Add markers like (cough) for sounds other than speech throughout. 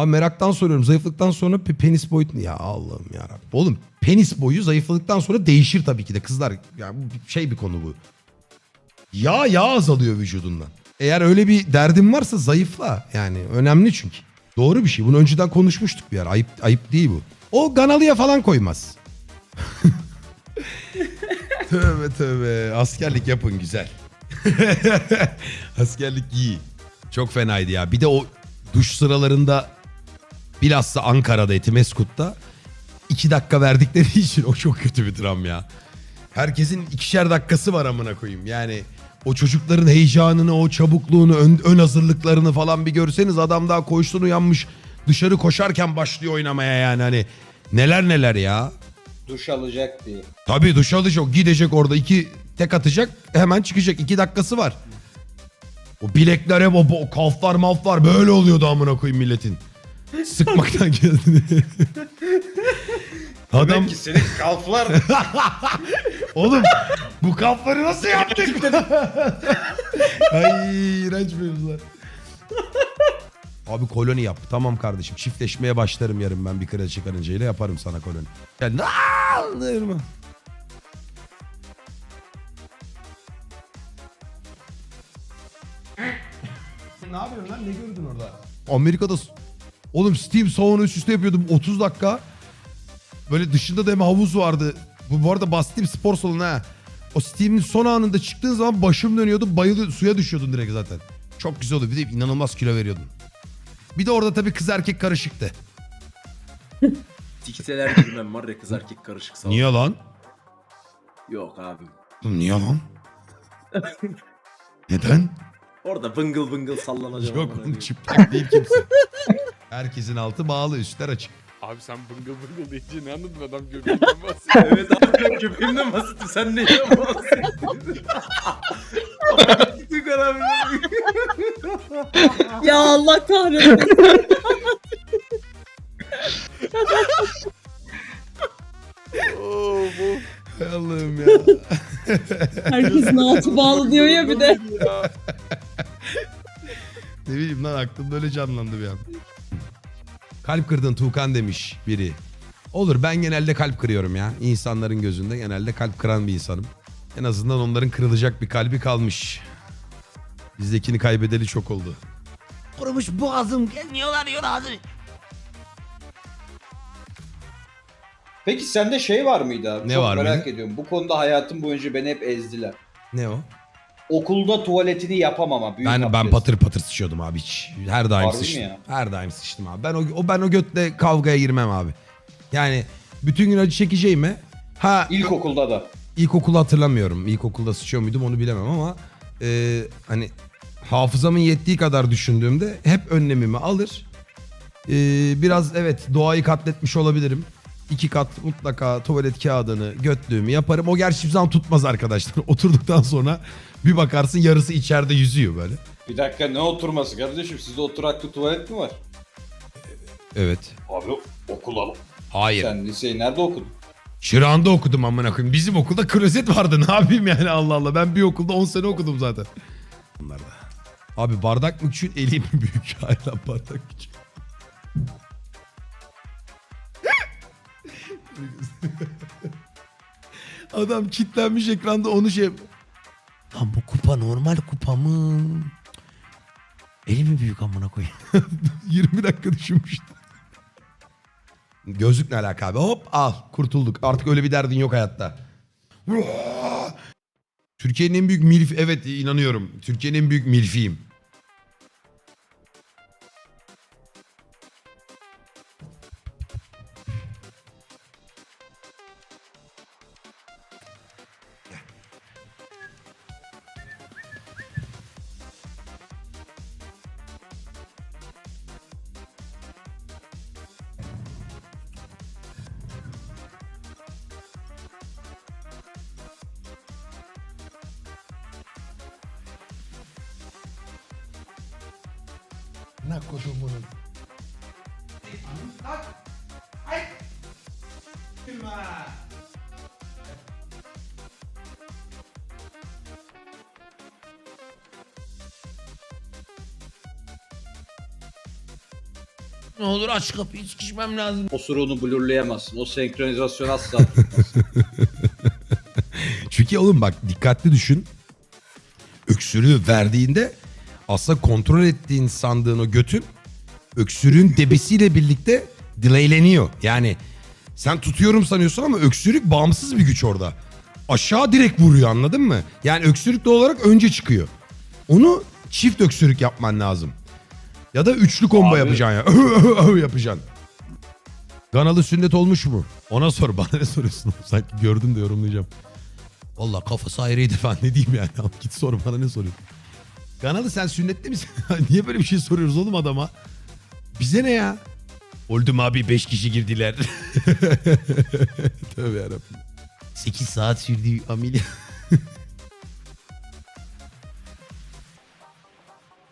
Abi meraktan soruyorum. Zayıflıktan sonra pe- penis boyutu... Ya Allah'ım ya Oğlum penis boyu zayıfladıktan sonra değişir tabii ki de. Kızlar yani bu şey bir konu bu. Yağ yağ azalıyor vücudundan. Eğer öyle bir derdin varsa zayıfla. Yani önemli çünkü. Doğru bir şey. Bunu önceden konuşmuştuk bir yer. Ayıp, ayıp değil bu. O Ganalı'ya falan koymaz. (laughs) tövbe tövbe. Askerlik yapın güzel. (laughs) Askerlik iyi. Çok fenaydı ya. Bir de o duş sıralarında bilhassa Ankara'da Etimeskut'ta iki dakika verdikleri (laughs) için o çok kötü bir dram ya. Herkesin ikişer dakikası var amına koyayım. Yani o çocukların heyecanını, o çabukluğunu, ön, ön hazırlıklarını falan bir görseniz adam daha koşsun uyanmış dışarı koşarken başlıyor oynamaya yani hani neler neler ya. Duş alacak diye. Tabii duş alacak gidecek orada iki tek atacak hemen çıkacak iki dakikası var. O bilekler hep o, o kalflar malflar böyle oluyordu amına koyayım milletin. Sıkmaktan kendini. (laughs) Adam Demek ki senin kalflar (laughs) oğlum bu kalfları nasıl yaptık? (laughs) Ay iğrenç mevzular. Abi koloni yap. Tamam kardeşim. Çiftleşmeye başlarım yarın ben bir kraliçe karıncayla yaparım sana koloni. Ya ne anlarım. ne yapıyorsun lan? Ne gördün orada? Amerika'da s- oğlum Steam sauna üst üste yapıyordum 30 dakika. Böyle dışında da hem havuz vardı. Bu, bu arada bahsettiğim spor salonu ha. O Steam'in son anında çıktığın zaman başım dönüyordu. Bayılıyor, suya düşüyordun direkt zaten. Çok güzel oldu. Bir de inanılmaz kilo veriyordun. Bir de orada tabii kız erkek karışıktı. Tikseler girmem var ya kız erkek karışık sağ ol. Niye lan? Yok abi. Oğlum niye lan? Neden? Orada bıngıl bıngıl sallanacağım. Yok oğlum çıplak değil kimse. Herkesin altı bağlı üstler açık. Abi sen bıngıl bıngıl deyince ne anladın adam göbeğinden bahsediyor. (laughs) evet abi köpeğimden bahsettim. Sen neyden bahsettin? Tükar abi. Ya Allah kahretsin. Oo bu. Allah'ım ya. Herkesin altı bağlı diyor ya bir de. Ne bileyim lan aklımda öyle canlandı bir an. Kalp kırdın Tuğkan demiş biri. Olur ben genelde kalp kırıyorum ya. İnsanların gözünde genelde kalp kıran bir insanım. En azından onların kırılacak bir kalbi kalmış. Bizdekini kaybedeli çok oldu. Kurumuş boğazım gelmiyorlar diyor ağzı. Peki sende şey var mıydı abi? Ne Çok var merak mıydı? ediyorum. Bu konuda hayatım boyunca beni hep ezdiler. Ne o? Okulda tuvaletini yapamama. Büyük Ben ben abdest. patır patır sıçıyordum abi hiç. Her daim Harbi mi sıçtım. ya? Her daim sıçtım abi. Ben o, o ben o götle kavgaya girmem abi. Yani bütün gün acı çekeceğime ha İlkokulda da. ilkokulu hatırlamıyorum. İlkokulda sıçıyor muydum onu bilemem ama e, hani hafızamın yettiği kadar düşündüğümde hep önlemimi alır. E, biraz evet doğayı katletmiş olabilirim. İki kat mutlaka tuvalet kağıdını götlüğümü yaparım. O gerçi hiçbir zaman tutmaz arkadaşlar. (laughs) Oturduktan sonra bir bakarsın yarısı içeride yüzüyor böyle. Bir dakika ne oturması kardeşim? Sizde oturaklı tuvalet mi var? Evet. Abi okul al. Hayır. Sen liseyi nerede okudun? Çırağında okudum amına koyayım. Bizim okulda klozet vardı. (laughs) Ne yapayım yani Allah Allah. Ben bir okulda 10 sene okudum zaten. Bunlar da. Abi bardak mı küçük, eli mi büyük? (laughs) Hayır lan bardak küçük. (laughs) Adam kilitlenmiş ekranda onu şey... Lan bu kupa normal kupa mı? Eli mi büyük amına koyayım? (laughs) 20 dakika düşünmüştüm. Gözlük ne alaka abi? Hop al kurtulduk. Artık öyle bir derdin yok hayatta. Türkiye'nin en büyük milf evet inanıyorum. Türkiye'nin en büyük milfiyim. Ne kodumunun. Ne olur aç kapıyı sıkışmam lazım. Osuruğunu blurlayamazsın. O senkronizasyon asla. (laughs) Çünkü oğlum bak dikkatli düşün. Öksürüğü verdiğinde aslında kontrol ettiğin sandığın o götün öksürüğün debisiyle birlikte delayleniyor. Yani sen tutuyorum sanıyorsun ama öksürük bağımsız bir güç orada. Aşağı direkt vuruyor anladın mı? Yani öksürük doğal olarak önce çıkıyor. Onu çift öksürük yapman lazım. Ya da üçlü combo Abi. yapacaksın ya. (laughs) yapacaksın. Ganalı sünnet olmuş mu? Ona sor bana ne soruyorsun? (laughs) Sanki gördüm de yorumlayacağım. Valla kafası ayrıydı falan ne diyeyim yani. (laughs) Git sor bana ne soruyorsun? Ganalı sen sünnetli misin? (laughs) Niye böyle bir şey soruyoruz oğlum adama? Bize ne ya? Oldum abi 5 kişi girdiler. (laughs) Tövbe yarabbim. 8 saat sürdü ameliyat. (laughs)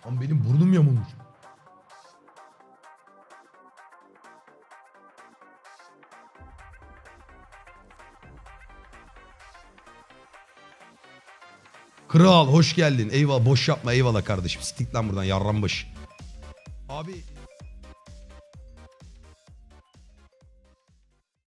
Ama benim burnum yamulmuş. Kral hoş geldin. Eyvallah boş yapma eyvallah kardeşim. Stik lan buradan yarrambaş. Abi